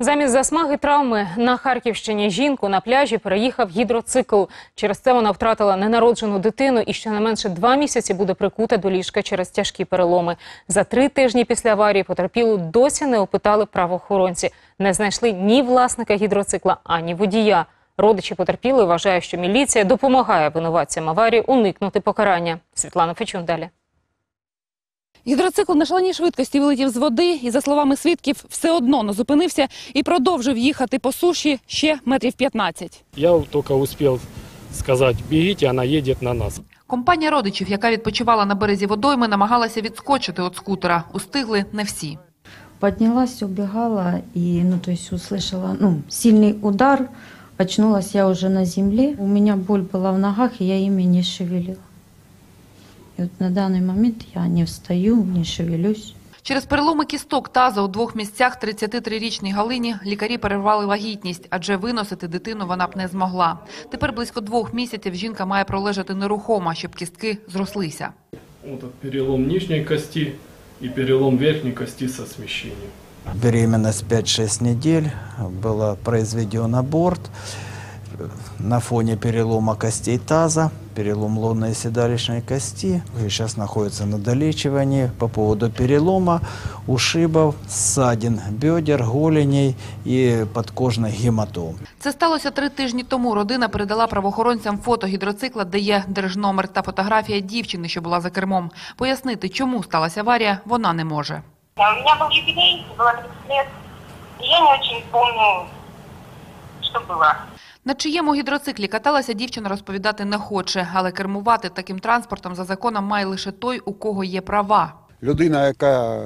Замість засмаги травми на Харківщині жінку на пляжі переїхав гідроцикл. Через це вона втратила ненароджену дитину і щонайменше два місяці буде прикута до ліжка через тяжкі переломи. За три тижні після аварії потерпілу досі не опитали правоохоронці. Не знайшли ні власника гідроцикла, ані водія. Родичі потерпілої вважають, що міліція допомагає винуватцям аварії уникнути покарання. Світлана Фечун далі. Гідроцикл на шаленій швидкості вилетів з води і, за словами свідків, все одно не зупинився і продовжив їхати по суші ще метрів 15. Я только успел сказать, бегите, она едет на нас. Компанія родичів, яка відпочивала на березі водойми, намагалася відскочити від скутера. Устигли не всі. Поднялась, убегала и, ну, то есть услышала, ну, сильный удар. Очнулась я уже на земле. У меня боль была в ногах, и я ими не шевелила. И вот на данный момент я не встаю, не шевелюсь. Через переломи кісток таза у двох місцях 33-річній Галині лікарі перервали вагітність, адже виносити дитину вона б не змогла. Тепер близько двох місяців жінка має пролежати нерухомо, щоб кістки зрослися. Вот этот перелом нижней кости и перелом верхней кости со смещением. Беременность 5-6 недель, был произведен аборт. На фоне перелома костей таза, перелом лунной седалищной кости. И сейчас находится на долечивании по поводу перелома, ушибов, ссадин, бедер, голеней и подкожных гематом. Це сталося три тижні тому. Родина передала правоохоронцям фото гідроцикла, де є держномер та фотографія дівчини, що була за кермом. Пояснити, чому сталася аварія, вона не може. У меня был юбилей, было 30 лет, и я не очень помню, что было. На чиєму гідроциклі каталася дівчина розповідати не хоче, але кермувати таким транспортом за законом має лише той, у кого є права. Людина, яка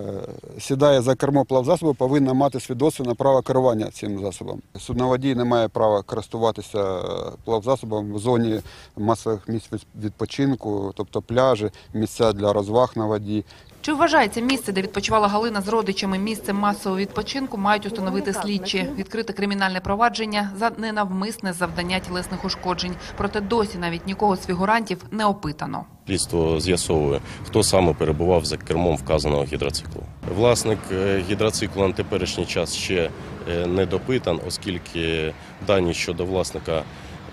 сідає за кермо плавзасобу, повинна мати свідоцтво на право керування цим засобом. Судноводій не має права користуватися е, плавзасобом в зоні масових місць відпочинку, тобто пляжі, місця для розваг на воді. Чи вважається місце, де відпочивала Галина з родичами місцем масового відпочинку, мають установити слідчі, відкрити кримінальне провадження за ненавмисне завдання тілесних ушкоджень. Проте досі навіть нікого з фігурантів не опитано. Слідство з'ясовує, хто саме перебував за кермом вказаного гідроциклу. Власник е, гідроциклу на теперішній час ще е, не допитан, оскільки дані щодо власника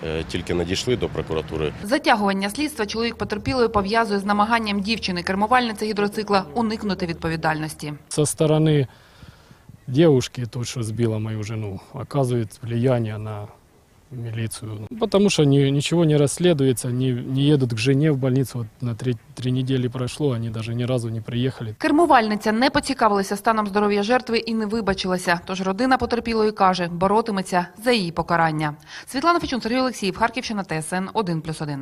е, тільки надійшли до прокуратури. Затягування слідства чоловік потерпілої пов'язує з намаганням дівчини, кермувальниці гідроцикла, уникнути відповідальності. Со стороны девушки, той, что сбила мою жену, оказывает влияние на милицию. Потому что ни- ничего не расследуется, не, не едут к жене в больницу. Вот на три, три недели прошло, они даже ни разу не приехали. Кермувальниця не поцікавилася станом здоров'я жертви і не вибачилася. Тож родина потерпілої каже, боротиметься за її покарання. Світлана Фічун, Сергій Олексіїв, Харківщина, ТСН 1+,1.